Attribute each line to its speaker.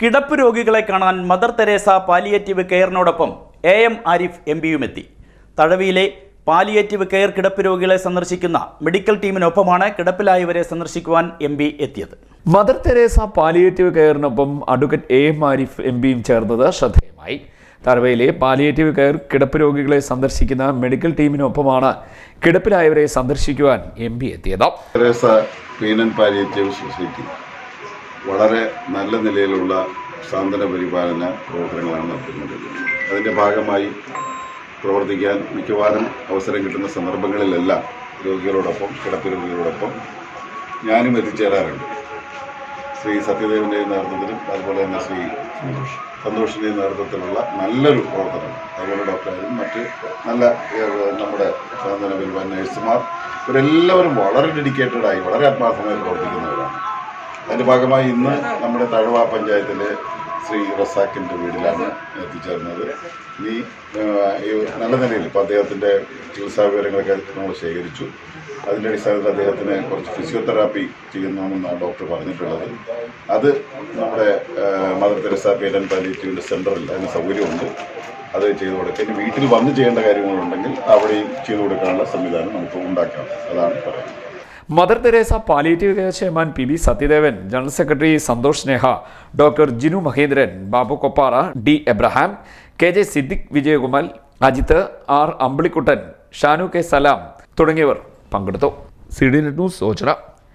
Speaker 1: കിടപ്പ് രോഗികളെ കാണാൻ മദർ തെരേസ പാലിയേറ്റീവ് കെയറിനോടൊപ്പം എ എം ആരിഫ് എം പിയും എത്തി. തഴവിയിലെ പാലിയേറ്റീവ് കെയർ കിടപ്പ് രോഗികളെ സന്ദർശിക്കുന്ന മെഡിക്കൽ ടീമിനൊപ്പമാണ് കിടപ്പിലായവരെ സന്ദർശിക്കുവാൻ എം പി എത്തിയത്.
Speaker 2: Mother Teresa palliative കെയറിനൊപ്പം advocate A M Arif M പിയും ചേർന്നത് ശ്രദ്ധേയമായി. തറവയിലെ പാലിയേറ്റീവ് കെയർ കിടപ്പ് രോഗികളെ സന്ദർശിക്കുന്ന മെഡിക്കൽ ടീമിനൊപ്പമാണ് കിടപ്പിലായവരെ സന്ദർശിക്കുവാൻ എം പി എത്തിയത്.
Speaker 3: Teresa palliative society. വളരെ നല്ല നിലയിലുള്ള സാന്ത്വന പരിപാലന പ്രവർത്തനങ്ങളാണ് നടത്തുന്നത്. അതിന്റെ ഭാഗമായി പ്രവർത്തിക്കാൻ മിക്കവാറും അവസരം കിട്ടുന്ന സന്ദർഭങ്ങളിലെല്ലാം രോഗികളോടൊപ്പം കിടപ്പ് രോഗികളോടൊപ്പം ഞാനും എത്തിച്ചേരാറുണ്ട്. ശ്രീ സത്യദേവന്റെ നേതൃത്വത്തിലും അതുപോലെ തന്നെ ശ്രീ സന്തോഷിന്റെ നേതൃത്വത്തിലുള്ള നല്ലൊരു പ്രവർത്തനം. അതുപോലെ ഡോക്ടറായാലും മറ്റ് നല്ല നമ്മുടെ സാന്ത്വന പരിപാലന നഴ്സുമാർ ഇവരെല്ലാവരും വളരെ ഡെഡിക്കേറ്റഡായി വളരെ ആത്മാർത്ഥമായി പ്രവർത്തിക്കുന്നവരാണ്. അതിന്റെ ഭാഗമായി ഇന്ന് നമ്മുടെ തഴവ പഞ്ചായത്തിലെ ശ്രീ റസാക്കിന്റെ വീട്ടിലാണ് എത്തിച്ചേർന്നത്. ഇനി ഈ നല്ല നിലയിൽ ഇപ്പോൾ അദ്ദേഹത്തിന്റെ ചികിത്സാ വിവരങ്ങളൊക്കെ നമ്മൾ ശേഖരിച്ചു. അതിന്റെ അടിസ്ഥാനത്തിൽ അദ്ദേഹത്തിന് കുറച്ച് ഫിസിയോതെറാപ്പി ചെയ്യുന്നതെന്നാണ് ഡോക്ടർ പറഞ്ഞിട്ടുള്ളത്. അത് നമ്മുടെ മദർ തെരസ പേരൻ പാലിയേറ്റീവിന്റെ സെന്ററിൽ അതിന് സൗകര്യമുണ്ട്. അത് ചെയ്തു കൊടുക്കുക ഇനി വീട്ടിൽ വന്ന് ചെയ്യേണ്ട കാര്യങ്ങളുണ്ടെങ്കിൽ അവിടെയും ചെയ്തു കൊടുക്കാനുള്ള സംവിധാനം നമുക്ക് ഉണ്ടാക്കാം. അതാണ് പറയുന്നത്.
Speaker 2: Mother Teresa palliative care chairman P B Sathyadevan general secretary Santhosh Sneha doctor Jinu Mahendran Babu Koppara D Abraham K J Siddique Vijayakumar Ajith R Ambilikuttan Shanu K Salam തുടങ്ങിയവർ പങ്കെടുത്തു. C D net news Ochira.